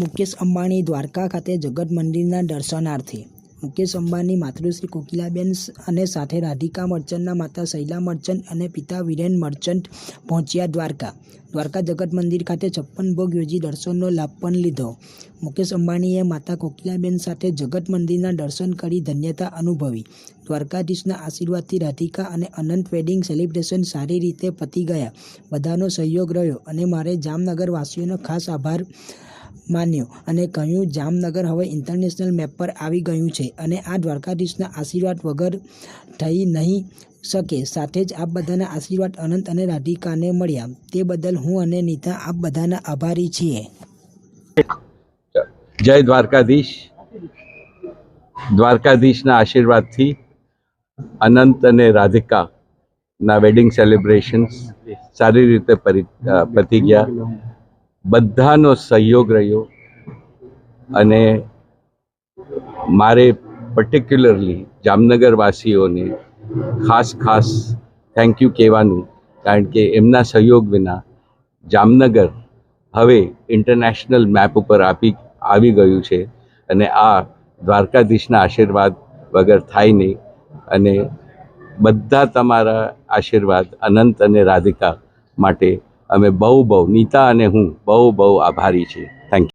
મુકેશ અંબાણી દ્વારકા ખાતે જગત મંદિરના દર્શનાર્થે. મુકેશ અંબાણી, માતૃશ્રી કોકિલાબેન અને સાથે રાધિકા મર્ચન્ટના માતા શૈલા મર્ચન્ટ અને પિતા વિરેન મર્ચન્ટ પહોંચ્યા દ્વારકા. દ્વારકા જગત મંદિર ખાતે છપ્પન ભોગ યોજી દર્શનનો લાભ પણ લીધો. મુકેશ અંબાણીએ માતા કોકિલાબેન સાથે જગત મંદિરના દર્શન કરી ધન્યતા અનુભવી. દ્વારકાધીશના આશીર્વાદથી રાધિકા અને અનંત વેડિંગ સેલિબ્રેશન સારી રીતે પતી ગયા. બધાનો સહયોગ રહ્યો અને મારે જામનગર વાસીઓનો ખાસ આભાર માન્યો અને કહ્યું, જામનગર હવે ઇન્ટરનેશનલ મેપ પર આવી ગયું છે અને આ દ્વારકાધીશના આશીર્વાદ વગર થઈ નહીં શકે. સાથે જ આપ બધાના આશીર્વાદ અનંત અને રાધિકાને મળ્યા. તે બદલ હું અને નીતા આપ બધાના આભારી છીએ. જય દ્વારકાધીશ. દ્વારકાધીશના આશીર્વાદથી અનંત અને રાધિકાના વેડિંગ સેલિબ્રેશન્સ સારી રીતે પતી ગયા. બધાનો સહયોગ રહ્યો અને મારે પર્ટિક્યુલરલી જામનગરવાસીઓને ખાસ ખાસ થેન્ક યુ કહેવાનું, કારણ કે એમના સહયોગ વિના જામનગર હવે ઇન્ટરનેશનલ મેપ ઉપર આપી, આવી ગયું છે અને આ દ્વારકાધીશના આશીર્વાદ વગર થાય નહીં અને બધા તમારા આશીર્વાદ અનંત અને રાધિકા માટે અમે બહુ બહુ નીતા અને હું બહુ બહુ આભારી છીએ.